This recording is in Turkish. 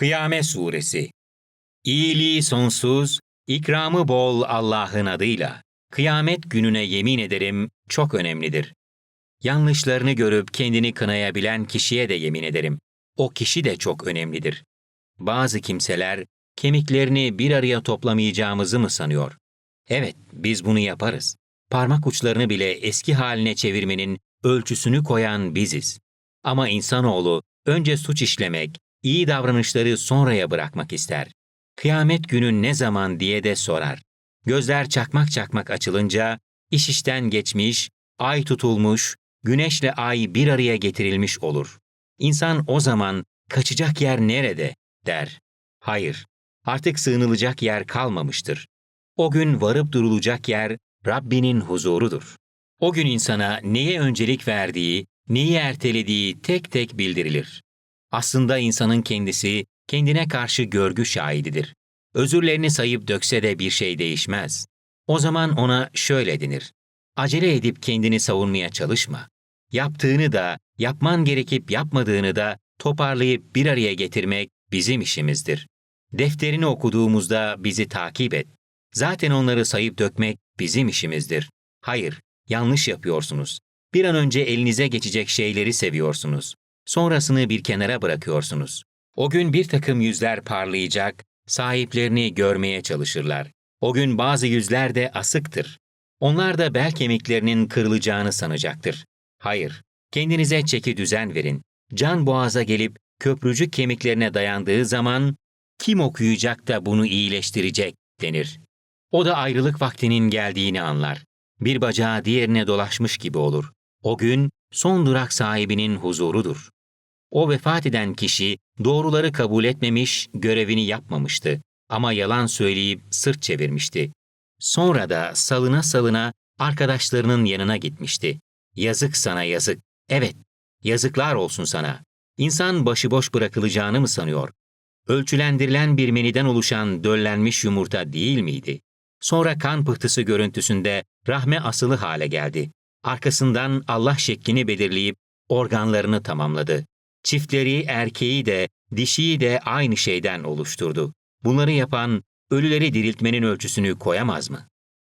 Kıyamet Suresi İyiliği sonsuz, ikramı bol Allah'ın adıyla. Kıyamet gününe yemin ederim çok önemlidir. Yanlışlarını görüp kendini kınayabilen kişiye de yemin ederim. O kişi de çok önemlidir. Bazı kimseler kemiklerini bir araya toplamayacağımızı mı sanıyor? Evet, biz bunu yaparız. Parmak uçlarını bile eski haline çevirmenin ölçüsünü koyan biziz. Ama insanoğlu önce suç işlemek, iyi davranışları sonraya bırakmak ister. Kıyamet günü ne zaman diye de sorar. Gözler çakmak çakmak açılınca iş işten geçmiş, ay tutulmuş, güneşle ay bir araya getirilmiş olur. İnsan o zaman kaçacak yer nerede der. Hayır, artık sığınılacak yer kalmamıştır. O gün varıp durulacak yer Rabbinin huzurudur. O gün insana neye öncelik verdiği, neyi ertelediği tek tek bildirilir. Aslında insanın kendisi kendine karşı görgü şahididir. Özürlerini sayıp dökse de bir şey değişmez. O zaman ona şöyle denir. Acele edip kendini savunmaya çalışma. Yaptığını da, yapman gerekip yapmadığını da toparlayıp bir araya getirmek bizim işimizdir. Defterini okuduğumuzda bizi takip et. Zaten onları sayıp dökmek bizim işimizdir. Hayır, yanlış yapıyorsunuz. Bir an önce elinize geçecek şeyleri seviyorsunuz. Sonrasını bir kenara bırakıyorsunuz. O gün bir takım yüzler parlayacak, sahiplerini görmeye çalışırlar. O gün bazı yüzler de asıktır. Onlar da bel kemiklerinin kırılacağını sanacaktır. Hayır, kendinize çeki düzen verin. Can boğaza gelip köprücük kemiklerine dayandığı zaman kim okuyacak da bunu iyileştirecek denir. O da ayrılık vaktinin geldiğini anlar. Bir bacağı diğerine dolaşmış gibi olur. O gün son durak sahibinin huzurudur. O vefat eden kişi doğruları kabul etmemiş, görevini yapmamıştı ama yalan söyleyip sırt çevirmişti. Sonra da salına salına arkadaşlarının yanına gitmişti. Yazık sana yazık. Evet, yazıklar olsun sana. İnsan başıboş bırakılacağını mı sanıyor? Ölçülendirilen bir meniden oluşan döllenmiş yumurta değil miydi? Sonra kan pıhtısı görüntüsünde rahme asılı hale geldi. Arkasından Allah şeklini belirleyip organlarını tamamladı. Çiftleri, erkeği de, dişiyi de aynı şeyden oluşturdu. Bunları yapan, ölüleri diriltmenin ölçüsünü koyamaz mı?